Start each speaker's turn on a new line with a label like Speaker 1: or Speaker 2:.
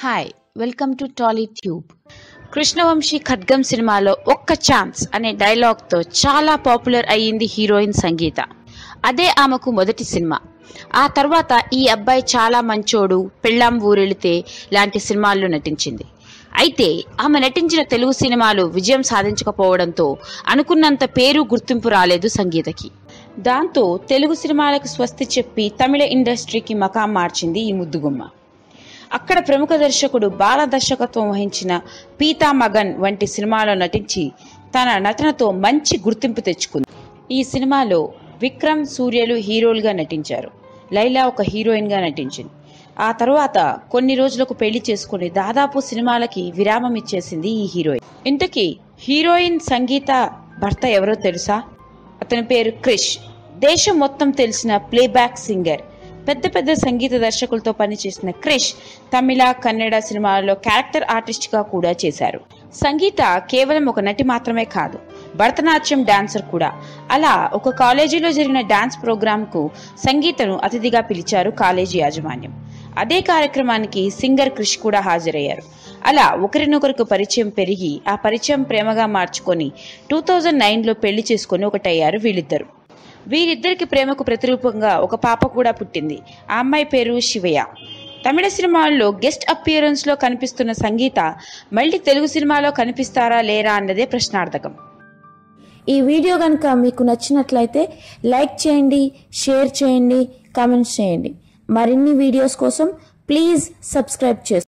Speaker 1: Hi welcome to Tolly tube Krishnavamsi Khadgam సినిమాలో ఒక్క chance అనే డైలాగ్తో చాలా పాపులర్ అయ్యింది హీరోయిన్ సంగీత. అదే ఆమెకు మొదటి సినిమా. ఆ తర్వాత ఈ అబ్బాయి చాలా మంచోడు పెళ్ళాం ఊరెళితే లాంటి సినిమాల్లో నటించింది. అయితే ఆమె నటించిన తెలుగు సినిమాలు విజయం సాధించకపోవడంతో అనుకున్నంత పేరు గుర్తింపు రాలేదు సంగీతకి. దాంతో తెలుగు సినిమాలకు స్వస్తి చెప్పి తమిళ ఇండస్ట్రీకి మకాం మార్చింది ఈ ముద్దుగుమ్మ. అక్కడ ప్రముఖ దర్శకుడు బాల దర్శకత్వం వహించిన పీతా మగన్ వంటి సినిమాలో నటించి తన నటనతో మంచి గుర్తింపు తెచ్చుకుంది. ఈ సినిమాలో విక్రమ్ సూర్యలు హీరోలుగా నటించారు. లైలా ఒక హీరోయిన్గా నటించింది. ఆ తర్వాత కొన్ని రోజులకు పెళ్ళి చేసుకుని దాదాపు సినిమాలకి విరామం ఇచ్చేసింది ఈ హీరోయిన్. ఇంతకీ హీరోయిన్ సంగీత భర్త ఎవరో తెలుసా? అతని పేరు క్రిష్. దేశం మొత్తం తెలిసిన ప్లేబ్యాక్ సింగర్. పెద్ద పెద్ద సంగీత దర్శకులతో పనిచేసిన క్రిష్ తమిళ కన్నడ సినిమాలలో క్యారెక్టర్ ఆర్టిస్ట్గా కూడా చేశారు. సంగీత కేవలం ఒక నటి మాత్రమే కాదు భరతనాట్యం డాన్సర్ కూడా. అలా ఒక కాలేజీలో జరిగిన డాన్స్ ప్రోగ్రామ్కు సంగీతను అతిథిగా పిలిచారు కాలేజీ యాజమాన్యం. అదే కార్యక్రమానికి సింగర్ క్రిష్ కూడా హాజరయ్యారు. అలా ఒకరినొకరికి పరిచయం పెరిగి ఆ పరిచయం ప్రేమగా మార్చుకొని టూ థౌజండ్ నైన్లో పెళ్ళి చేసుకొని ఒకటయ్యారు వీళ్ళిద్దరు. వీరిద్దరికి ప్రేమకు ప్రతిరూపంగా ఒక పాప కూడా పుట్టింది. ఆ అమ్మాయి పేరు శివయ్య. తమిళ సినిమాల్లో గెస్ట్ అపియరెన్స్లో కనిపిస్తున్న సంగీత మళ్ళీ తెలుగు సినిమాలో కనిపిస్తారా లేరా అన్నదే ప్రశ్నార్థకం.
Speaker 2: ఈ వీడియో కనుక మీకు నచ్చినట్లయితే లైక్ చేయండి షేర్ చేయండి కామెంట్స్ చేయండి. మరిన్ని వీడియోస్ కోసం ప్లీజ్ సబ్స్క్రైబ్ చేసుకోండి